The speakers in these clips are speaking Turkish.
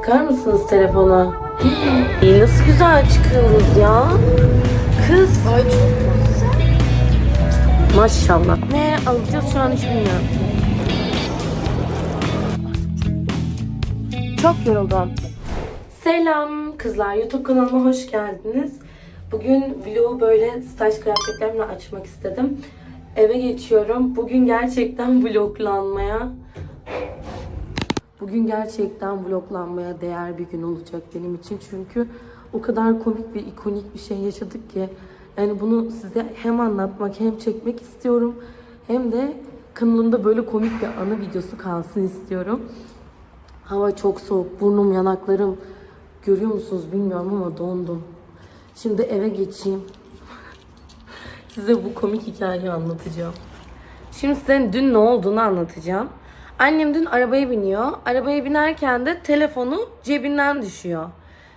Bakar mısınız telefona? Hii, Nasıl güzel çıkıyoruz ya. Kız. Ay çok Maşallah. Ne alacağız şu an hiç bilmiyorum. Çok yoruldum. Selam kızlar. YouTube kanalıma hoş geldiniz. Bugün vlogu böyle staj kıyafetlerimle açmak istedim. Eve geçiyorum. Bugün gerçekten vloglanmaya Bugün gerçekten vloglanmaya değer bir gün olacak benim için. Çünkü o kadar komik ve ikonik bir şey yaşadık ki. Yani bunu size hem anlatmak hem çekmek istiyorum. Hem de kanalımda böyle komik bir anı videosu kalsın istiyorum. Hava çok soğuk. Burnum, yanaklarım görüyor musunuz bilmiyorum ama dondum. Şimdi eve geçeyim. Size bu komik hikayeyi anlatacağım. Şimdi size dün ne olduğunu anlatacağım. Annem dün arabaya biniyor. Arabaya binerken de telefonu cebinden düşüyor.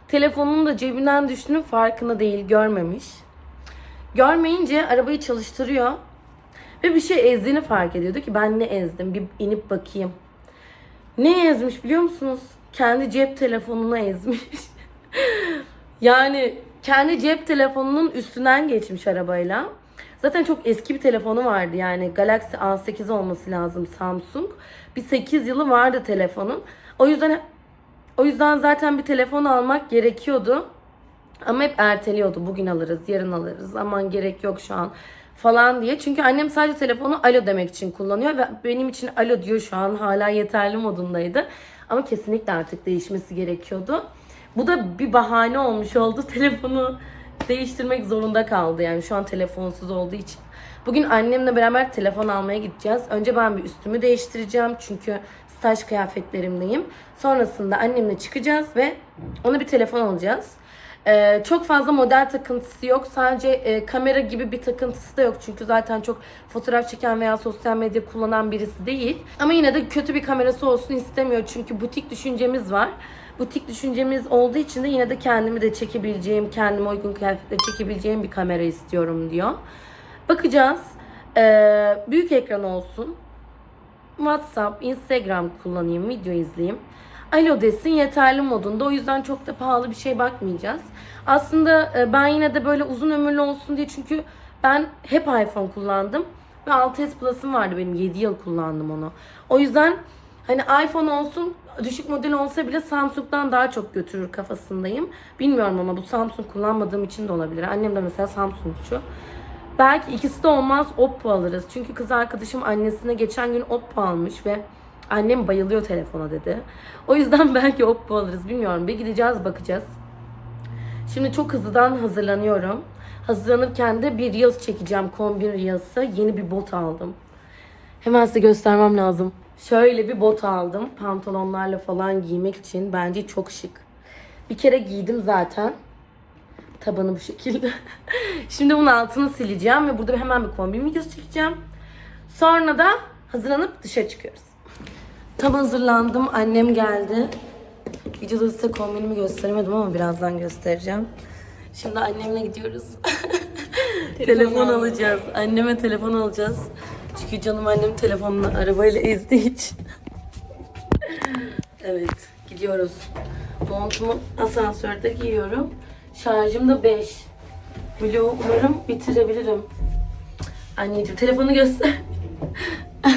Telefonun da cebinden düştüğünün farkında değil, görmemiş. Görmeyince arabayı çalıştırıyor. Ve bir şey ezdiğini fark ediyordu ki ben ne ezdim bir inip bakayım. Ne ezmiş biliyor musunuz? Kendi cep telefonunu ezmiş. yani kendi cep telefonunun üstünden geçmiş arabayla. Zaten çok eski bir telefonu vardı yani Galaxy A8 olması lazım Samsung. Bir 8 yılı vardı telefonun. O yüzden o yüzden zaten bir telefon almak gerekiyordu. Ama hep erteliyordu. Bugün alırız, yarın alırız. Aman gerek yok şu an falan diye. Çünkü annem sadece telefonu alo demek için kullanıyor ve benim için alo diyor şu an. Hala yeterli modundaydı. Ama kesinlikle artık değişmesi gerekiyordu. Bu da bir bahane olmuş oldu. Telefonu değiştirmek zorunda kaldı. Yani şu an telefonsuz olduğu için. Bugün annemle beraber telefon almaya gideceğiz. Önce ben bir üstümü değiştireceğim. Çünkü staj kıyafetlerimdeyim. Sonrasında annemle çıkacağız ve ona bir telefon alacağız. Ee, çok fazla model takıntısı yok. Sadece e, kamera gibi bir takıntısı da yok. Çünkü zaten çok fotoğraf çeken veya sosyal medya kullanan birisi değil. Ama yine de kötü bir kamerası olsun istemiyor. Çünkü butik düşüncemiz var. Butik düşüncemiz olduğu için de yine de kendimi de çekebileceğim, kendime uygun kıyafetle çekebileceğim bir kamera istiyorum diyor. Bakacağız. Ee, büyük ekran olsun. WhatsApp, Instagram kullanayım, video izleyeyim. Alo desin yeterli modunda. O yüzden çok da pahalı bir şey bakmayacağız. Aslında e, ben yine de böyle uzun ömürlü olsun diye çünkü ben hep iPhone kullandım. Ve 6s Plus'ım vardı benim. 7 yıl kullandım onu. O yüzden hani iPhone olsun düşük model olsa bile Samsung'dan daha çok götürür kafasındayım. Bilmiyorum ama bu Samsung kullanmadığım için de olabilir. Annem de mesela Samsungçu. Belki ikisi de olmaz Oppo alırız. Çünkü kız arkadaşım annesine geçen gün Oppo almış ve annem bayılıyor telefona dedi. O yüzden belki Oppo alırız bilmiyorum. Bir gideceğiz bakacağız. Şimdi çok hızlıdan hazırlanıyorum. Hazırlanırken de bir Reels çekeceğim. Kombin Reels'ı. Yeni bir bot aldım. Hemen size göstermem lazım. Şöyle bir bot aldım. Pantolonlarla falan giymek için. Bence çok şık. Bir kere giydim zaten. Tabanı bu şekilde. Şimdi bunun altını sileceğim ve burada hemen bir kombin videosu çekeceğim. Sonra da hazırlanıp dışarı çıkıyoruz. Tam hazırlandım. Annem geldi. Videoda size kombinimi gösteremedim ama birazdan göstereceğim. Şimdi annemle gidiyoruz. telefon alacağız. Anneme telefon alacağız. Çünkü canım annem telefonunu arabayla ezdiği için. evet, gidiyoruz. Montumu asansörde giyiyorum. Şarjım da 5. Vlogu umarım bitirebilirim. Anneciğim telefonu göster.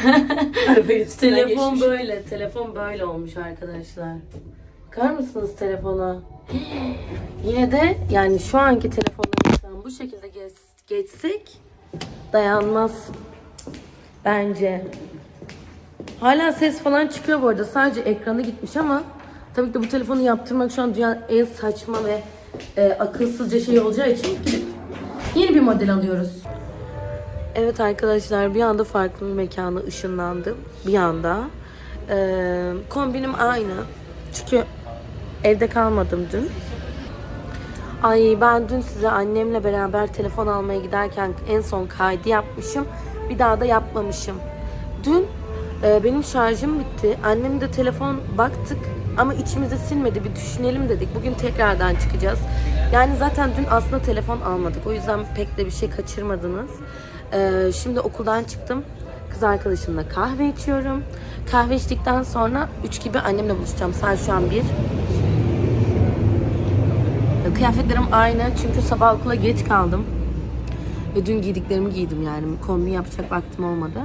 Telefon geçmiş. böyle, telefon böyle olmuş arkadaşlar. Bakar mısınız telefona? Yine de yani şu anki telefonlarımızdan bu şekilde geç, geçsek dayanmaz bence. Hala ses falan çıkıyor bu arada. Sadece ekranı gitmiş ama tabii ki bu telefonu yaptırmak şu an dünyanın en saçma ve e, akılsızca şey olacağı için yeni bir model alıyoruz. Evet arkadaşlar bir anda farklı bir mekana ışınlandım. Bir anda. Ee, kombinim aynı. Çünkü evde kalmadım dün. Ay ben dün size annemle beraber telefon almaya giderken en son kaydı yapmışım. Bir daha da yapmamışım. Dün e, benim şarjım bitti. Annem de telefon baktık ama içimize silmedi. Bir düşünelim dedik. Bugün tekrardan çıkacağız. Yani zaten dün aslında telefon almadık. O yüzden pek de bir şey kaçırmadınız. Ee, şimdi okuldan çıktım. Kız arkadaşımla kahve içiyorum. Kahve içtikten sonra 3 gibi annemle buluşacağım. Saat şu an 1. kıyafetlerim aynı çünkü sabah okula geç kaldım. Ve dün giydiklerimi giydim yani. Kombin yapacak vaktim olmadı.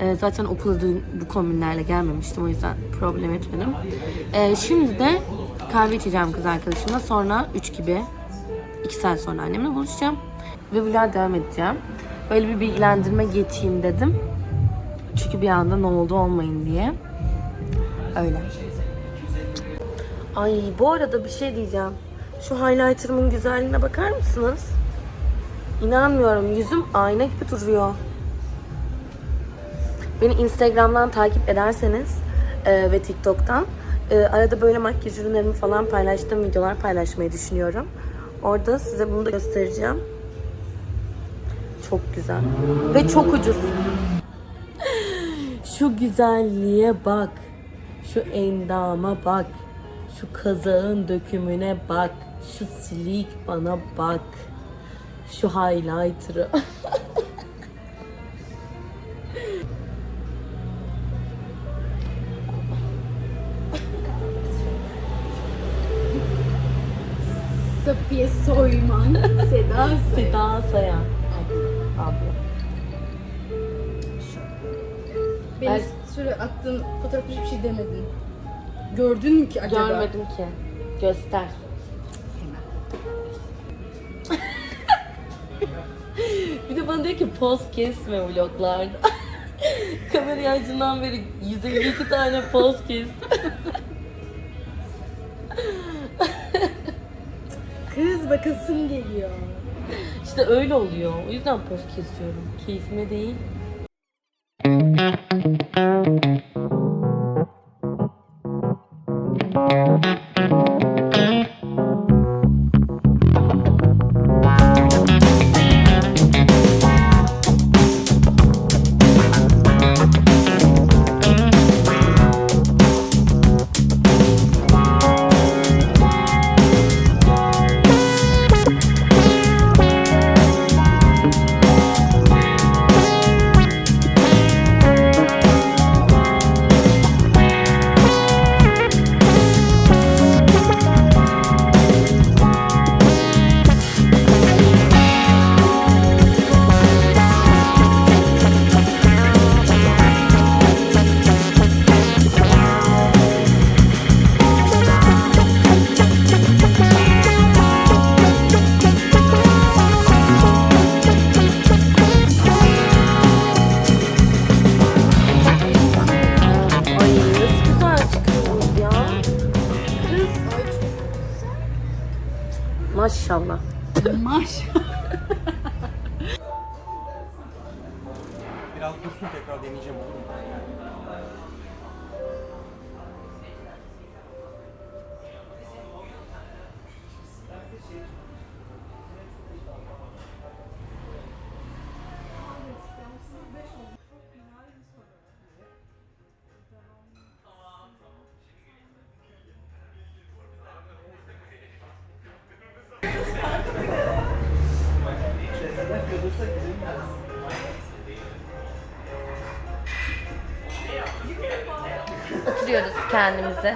Ee, zaten okula dün bu kombinlerle gelmemiştim o yüzden problem etmedim. Ee, şimdi de kahve içeceğim kız arkadaşımla. Sonra 3 gibi 2 saat sonra annemle buluşacağım. Ve vlog'a devam edeceğim. Böyle bir bilgilendirme geçeyim dedim. Çünkü bir anda ne oldu olmayın diye. Öyle. Ay bu arada bir şey diyeceğim. Şu highlighter'ımın güzelliğine bakar mısınız? İnanmıyorum. Yüzüm ayna gibi duruyor. Beni Instagram'dan takip ederseniz e, ve TikTok'tan e, arada böyle makyaj ürünlerimi falan paylaştığım videolar paylaşmayı düşünüyorum. Orada size bunu da göstereceğim. Çok güzel. Ve çok ucuz. Şu güzelliğe bak. Şu endama bak. Şu kazağın dökümüne bak. Şu silik bana bak. Şu highlighter'ı. Safiye Soyman, Seda Seda Sayan. Abla. Beni şöyle attığın fotoğrafta hiçbir şey demedin. Gördün mü ki acaba? Görmedim ki. Göster. Bana diyor ki poz kesme vloglarda. Kamerayı açından beri 152 tane poz kes. Kız bakasım geliyor. İşte öyle oluyor. O yüzden poz kesiyorum. Keyfime değil. Biraz dursun tekrar deneyeceğim olur mu? Oturuyoruz kendimize.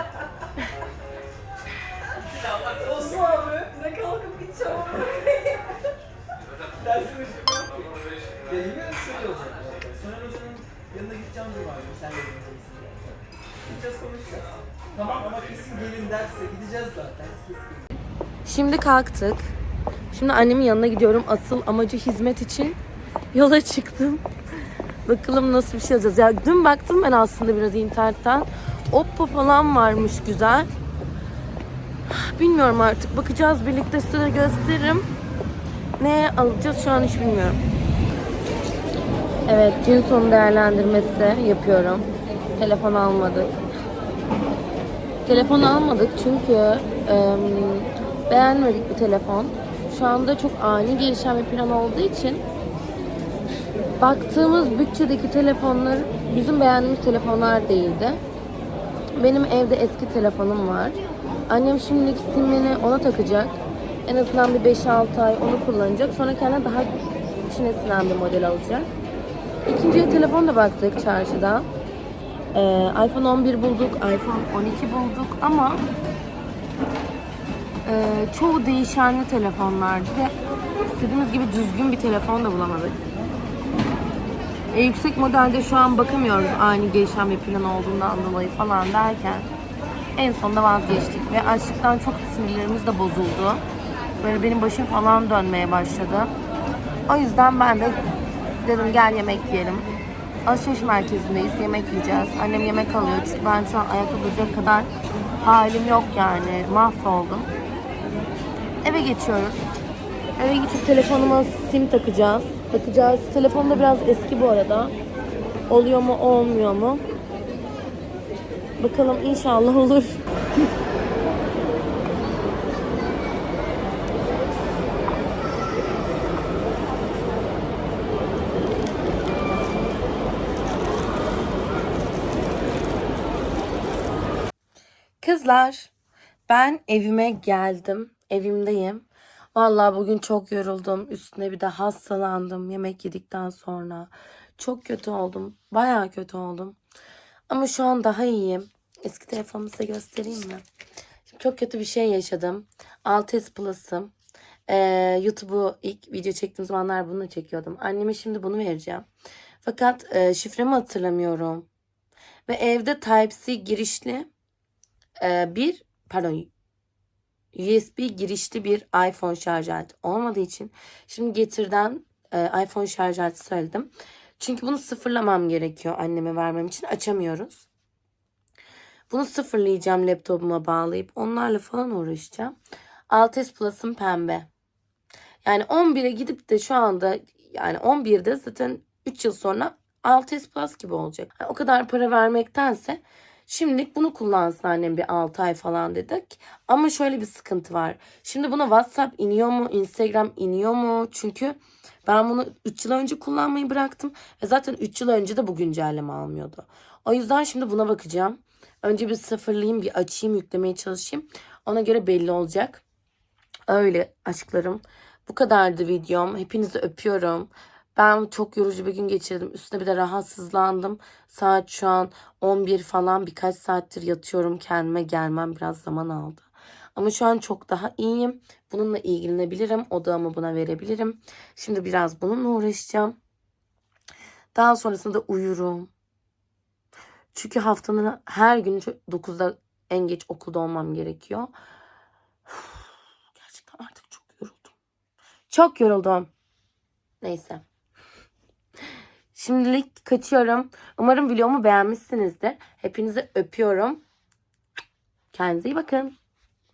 Ya yine şöyle olacak. Soner Hoca'nın yanına gideceğim cuma günü. Sen de geleceksin. Gideceğiz konuşacağız. Tamam ama kesin gelin derse gideceğiz zaten. Şimdi kalktık. Şimdi annemin yanına gidiyorum. Asıl amacı hizmet için yola çıktım. Bakalım nasıl bir şey alacağız. Ya dün baktım ben aslında biraz internetten. Oppo falan varmış güzel. Bilmiyorum artık. Bakacağız birlikte size de gösteririm. Ne alacağız şu an hiç bilmiyorum. Evet gün sonu değerlendirmesi yapıyorum. Telefon almadık. Telefon almadık çünkü em, beğenmedik bir telefon. Şu anda çok ani gelişen bir plan olduğu için baktığımız bütçedeki telefonlar bizim beğendiğimiz telefonlar değildi. Benim evde eski telefonum var. Annem şimdilik simini ona takacak. En azından bir 5-6 ay onu kullanacak. Sonra kendine daha içine sinen bir model alacak. İkinci el telefon da baktık çarşıda. Ee, iPhone 11 bulduk, iPhone 12 bulduk ama Ee, çoğu değişenli telefonlardı ve istediğimiz gibi düzgün bir telefon da bulamadık. E, yüksek modelde şu an bakamıyoruz aynı gelişen bir plan olduğundan dolayı falan derken en sonunda vazgeçtik ve açlıktan çok sinirlerimiz de bozuldu. Böyle benim başım falan dönmeye başladı. O yüzden ben de dedim gel yemek yiyelim. Alışveriş merkezindeyiz, yemek yiyeceğiz. Annem yemek alıyor çünkü ben şu an ayakta duracak kadar halim yok yani. Mahvoldum. Eve geçiyoruz. Eve gidip telefonuma sim takacağız. Bakacağız. Telefon da biraz eski bu arada. Oluyor mu olmuyor mu? Bakalım inşallah olur. Kızlar, ben evime geldim. Evimdeyim. Vallahi bugün çok yoruldum. Üstüne bir de hastalandım yemek yedikten sonra. Çok kötü oldum. Bayağı kötü oldum. Ama şu an daha iyiyim. Eski telefonumu size göstereyim mi? Şimdi çok kötü bir şey yaşadım. 6S Plus'ım. Ee, YouTube'u ilk video çektiğim zamanlar bunu çekiyordum. Anneme şimdi bunu vereceğim. Fakat e, şifremi hatırlamıyorum. Ve evde Type-C girişli e, bir pardon USB girişli bir iPhone şarj aleti olmadığı için şimdi getirden e, iPhone şarj aleti söyledim. Çünkü bunu sıfırlamam gerekiyor anneme vermem için açamıyoruz. Bunu sıfırlayacağım laptopuma bağlayıp onlarla falan uğraşacağım. 6S Plus'ım pembe. Yani 11'e gidip de şu anda yani 11'de zaten 3 yıl sonra 6S Plus gibi olacak. Yani o kadar para vermektense Şimdilik bunu kullansın annem bir 6 ay falan dedik. Ama şöyle bir sıkıntı var. Şimdi buna WhatsApp iniyor mu? Instagram iniyor mu? Çünkü ben bunu 3 yıl önce kullanmayı bıraktım. Ve zaten 3 yıl önce de bu güncelleme almıyordu. O yüzden şimdi buna bakacağım. Önce bir sıfırlayayım, bir açayım, yüklemeye çalışayım. Ona göre belli olacak. Öyle aşklarım. Bu kadardı videom. Hepinizi öpüyorum. Ben çok yorucu bir gün geçirdim. Üstüne bir de rahatsızlandım. Saat şu an 11 falan birkaç saattir yatıyorum. Kendime gelmem biraz zaman aldı. Ama şu an çok daha iyiyim. Bununla ilgilenebilirim. Odağımı buna verebilirim. Şimdi biraz bununla uğraşacağım. Daha sonrasında uyurum. Çünkü haftanın her günü 9'da en geç okulda olmam gerekiyor. Gerçekten artık çok yoruldum. Çok yoruldum. Neyse. Şimdilik kaçıyorum. Umarım videomu beğenmişsinizdir. Hepinizi öpüyorum. Kendinize iyi bakın.